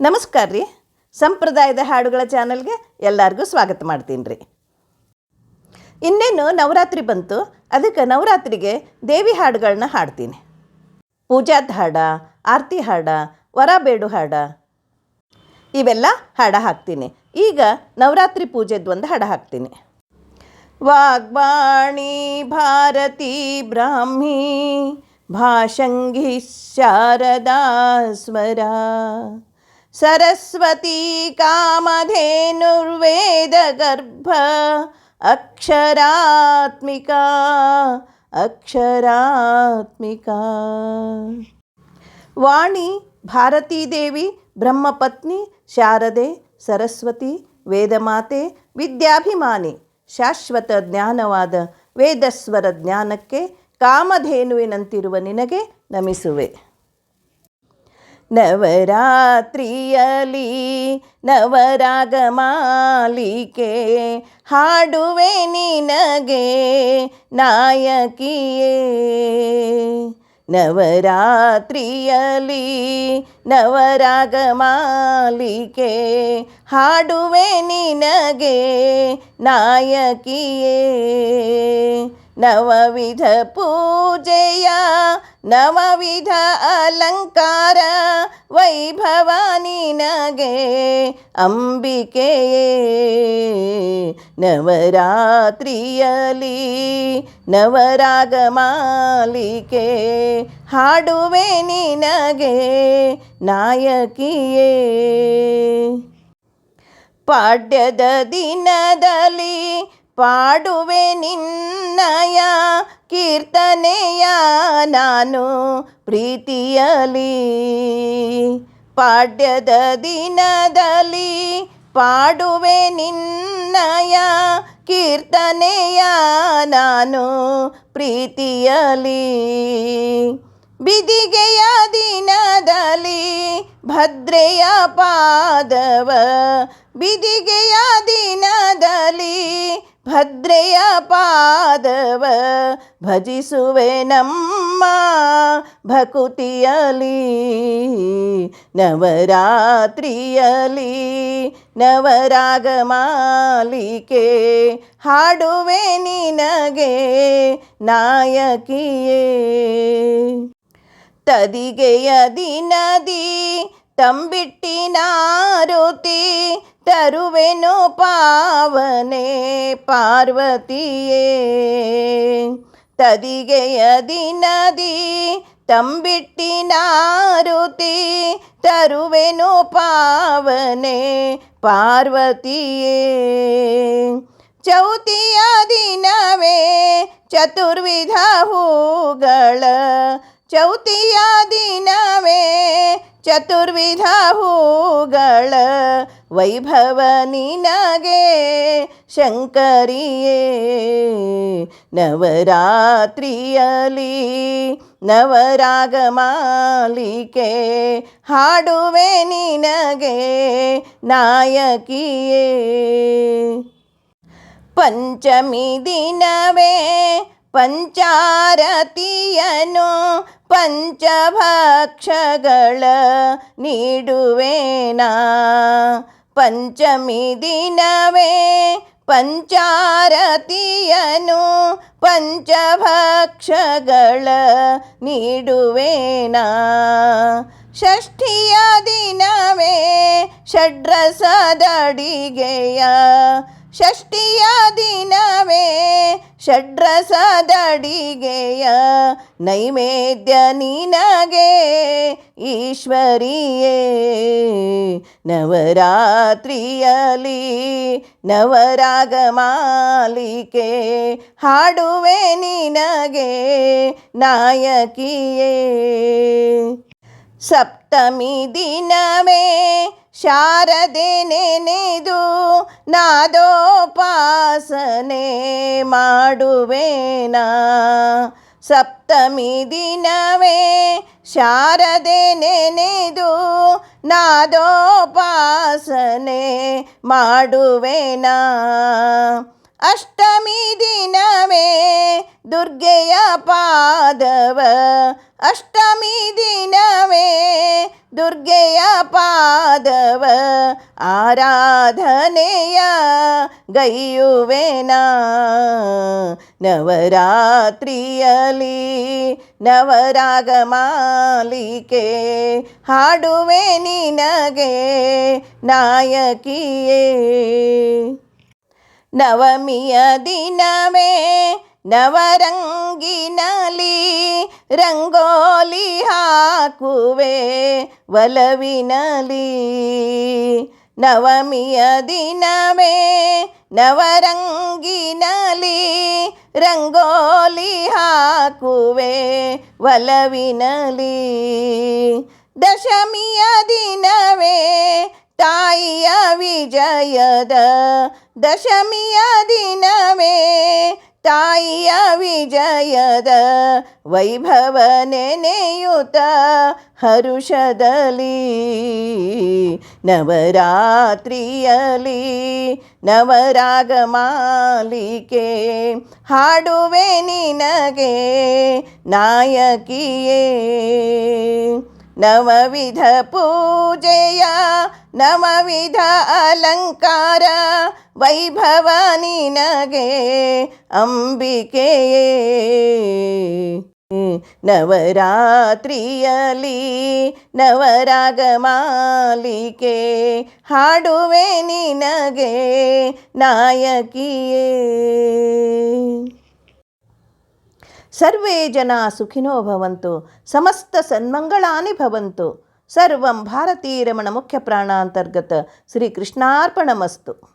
ನಮಸ್ಕಾರ ರೀ. ಸಂಪ್ರದಾಯದ ಹಾಡುಗಳ ಚಾನಲ್ಗೆ ಎಲ್ಲರಿಗೂ ಸ್ವಾಗತ ಮಾಡ್ತೀನಿ ರೀ. ಇನ್ನೇನು ನವರಾತ್ರಿ ಬಂತು, ಅದಕ್ಕೆ ನವರಾತ್ರಿಗೆ ದೇವಿ ಹಾಡುಗಳನ್ನ ಹಾಡ್ತೀನಿ. ಪೂಜಾದ ಹಾಡ, ಆರತಿ ಹಾಡ, ವರಬೇಡು ಹಾಡ, ಇವೆಲ್ಲ ಹಾಡ ಹಾಕ್ತೀನಿ. ಈಗ ನವರಾತ್ರಿ ಪೂಜೆದು ಒಂದು ಹಾಡ ಹಾಕ್ತೀನಿ. ವಾಗ್ವಾಣಿ ಭಾರತಿ ಬ್ರಾಹ್ಮಿ, ಭಾಷಂಗಿ ಶಾರದಾ ಸ್ವರ ಸರಸ್ವತಿ ಕಾಮಧೇನುರ್ವೇದ ಗರ್ಭ, ಅಕ್ಷರಾತ್ಮಿಕಾ ಅಕ್ಷರಾತ್ಮಿಕಾ. ವಾಣಿ ಭಾರತೀದೇವಿ ಬ್ರಹ್ಮಪತ್ನಿ, ಶಾರದೆ, ಸರಸ್ವತಿ, ವೇದಮಾತೆ, ವಿದ್ಯಾಭಿಮಾನಿ, ಶಾಶ್ವತ ಜ್ಞಾನವಾದ ವೇದಸ್ವರ ಜ್ಞಾನಕ್ಕೆ ಕಾಮಧೇನುವಿನಂತಿರುವ ನಿನಗೆ ನಮಿಸುವೆ. ನವರಾತ್ರಿಯಲಿ ನವರಾಗಮಾಲಿಕೆ ಹಾಡುವೆ ನಿನಗೆ ನಾಯಕಿಯೇ. ನವರಾತ್ರಿಯಲಿ ನವರಾಗಮಾಲಿಕೆ ಹಾಡುವೆ ನಿನಗೆ ನಾಯಕಿಯೇ. ನವವಿಧ ಪೂಜೆಯ ನವವಿಧ ಅಲಂಕಾರ ವೈಭವಾನಿ ನಗೆ ಅಂಬಿಕೆಯೇ. ನವರಾತ್ರಿಯಲಿ ನವರಾಗಮಾಲಿಕೆ ಹಾಡುವೆ ನಿನಗೆ ನಾಯಕಿಯೇ. ಪಾಡ್ಯದ ದಿನದಲ್ಲಿ ಪಾಡುವೆ ನಿನ್ನಯ ಕೀರ್ತನೆಯ ನಾನು ಪ್ರೀತಿಯಲಿ ಪಾಡ್ಯದ ದಿನದಲ್ಲಿ ಪಾಡುವೆ ನಿನ್ನಯ ಕೀರ್ತನೆಯ ನಾನು ಪ್ರೀತಿಯಲಿ ಬಿದಿಗೆಯ ದಿನದಲ್ಲಿ ಭದ್ರೆಯ ಪಾದವ ಬಿದಿಗೆಯ ದಿನದಲ್ಲಿ ಭದ್ರೆಯ ಪಾದವ ಭಜಿಸುವೆ ನಮ್ಮ ಭಕುತಿಯಲಿ. ನವರಾತ್ರಿಯಲಿ ನವರಾಗಮಾಲಿಕೆ ಹಾಡುವೆ ನಿನಗೆ ನಾಯಕಿಯೇ. ತದಿಗೆಯ ದಿನದಿ ತಂಬಿಟ್ಟಿನಾರುತಿ ತರುವೆನು ಪಾವನೆ ಪಾರ್ವತಿಯೇ ತದಿಗೆಯ ದಿನದಿ ತಂಬಿಟ್ಟಿನಾರುತಿ ತರುವೆನು ಪಾವನೆ ಪಾರ್ವತಿಯೇ ಚೌತಿಯ ದಿನವೇ ಚತುರ್ವಿಧ ಹೂಗಳ ಚೌತಿಯ ದಿನವೇ ಚತುರ್ವಿಧ ಹೂಗಳ ವೈಭವ ನಿನಗೆ ಶಂಕರಿಯೇ. ನವರಾತ್ರಿಯಲಿ ನವರಾಗಮಾಲಿಕೆ ಹಾಡುವೆ ನಿನಗೆ ನಾಯಕಿಯೇ. ಪಂಚಮಿ ದಿನವೇ ಪಂಚಾರತಿಯನು ಪಂಚಭಕ್ಷಗಳ ನೀಡುವೇನಾ. ಪಂಚಮಿ ದಿನವೇ ಪಂಚಾರತಿಯನು ಪಂಚಭಕ್ಷಗಳ ನೀಡುವೇನಾ. ಷಷ್ಠಿಯ ದಿನವೇ ಷಡ್ರಸದಡಿಗೆಯ ಷಷ್ಠಿಯ ದಿನವೇ ಷಡ್ರಸದಡಿಗೆಯ ನೈವೇದ್ಯ ನಿನಗೆ ಈಶ್ವರಿಯೇ. ನವರಾತ್ರಿಯಲಿ ನವರಾಗಮಾಲಿಕೆ ಹಾಡುವೆ ನಿನಗೆ ನಾಯಕಿಯೇ. ಸಪ್ತಮಿ ದಿನವೇ ಶಾರದೆ ನೆನೆದು ನಾದೋಪಾಸನೆ ಮಾಡುವೇನ? ಸಪ್ತಮಿ ದಿನವೇ ಶಾರದೆ ನೆನೆದು ನಾದೋಪಾಸನೆ ಮಾಡುವೆನಾ? ಅಷ್ಟಮಿ ದಿನವೇ ದುರ್ಗೆಯ ಪಾದವ ಅಷ್ಟಮಿ ದಿನವೇ ದುರ್ಗೆಯ ಪಾದವ ಆರಾಧನೆಯ ಗೈಯುವೆನ. ನವರಾತ್ರಿಯಲಿ ನವರಾಗ ಮಾಲಿಕೆ ಹಾಡುವೆ ನಿನಗೆ ನಾಯಕಿಯೇ. ನವಮಿಯ ದಿನವೇ ನವರಂಗಿನಲಿ ರಂಗೋಲಿ ಹಾಕುವೆ ಒಲವಿನಲಿ ನವಮಿಯ ದಿನವೇ ನವರಂಗಿನಲಿ ರಂಗೋಲಿ ಹಾಕುವೆ ಒಲವಿನಲಿ ದಶಮಿಯ ದಿನವೇ ತಾಯಿಯ ವಿಜಯದ ದಶಮಿಯ ದಿನವೇ. ತಾಯಿಯ ವಿಜಯದ ವೈಭವ ನೆನೆಯುತ ಹರುಷದಲ್ಲಿ ನವರಾತ್ರಿಯಲಿ ನವರಾಗ ಮಾಲಿಕೆ ಹಾಡುವೆ ನಿನಗೆ ನಾಯಕಿಯೇ. ನವವಿಧ ಪೂಜೆಯ ನವವಿಧ ಅಲಂಕಾರ ವೈಭವ ನಿನಗೆ ಅಂಬಿಕೆಯೇ. ನವರಾತ್ರಿಯಲಿ ನವರಾಗ ಮಾಲಿಕೆ ಹಾಡುವೆ ನಿನಗೆ ನಾಯಕಿಯೇ. ಸರ್ವೇ ಜನ ಸುಖಿನೋ ಭವಂತು ಸಮಸ್ತ ಸನ್ಮಂಗಳಾನಿ ಭವಂತು. ಸರ್ವಂ ಭಾರತೀರಮಣ ಮುಖ್ಯ ಪ್ರಾಣಾಂತರ್ಗತ ಶ್ರೀ ಕೃಷ್ಣಾರ್ಪಣಮಸ್ತು.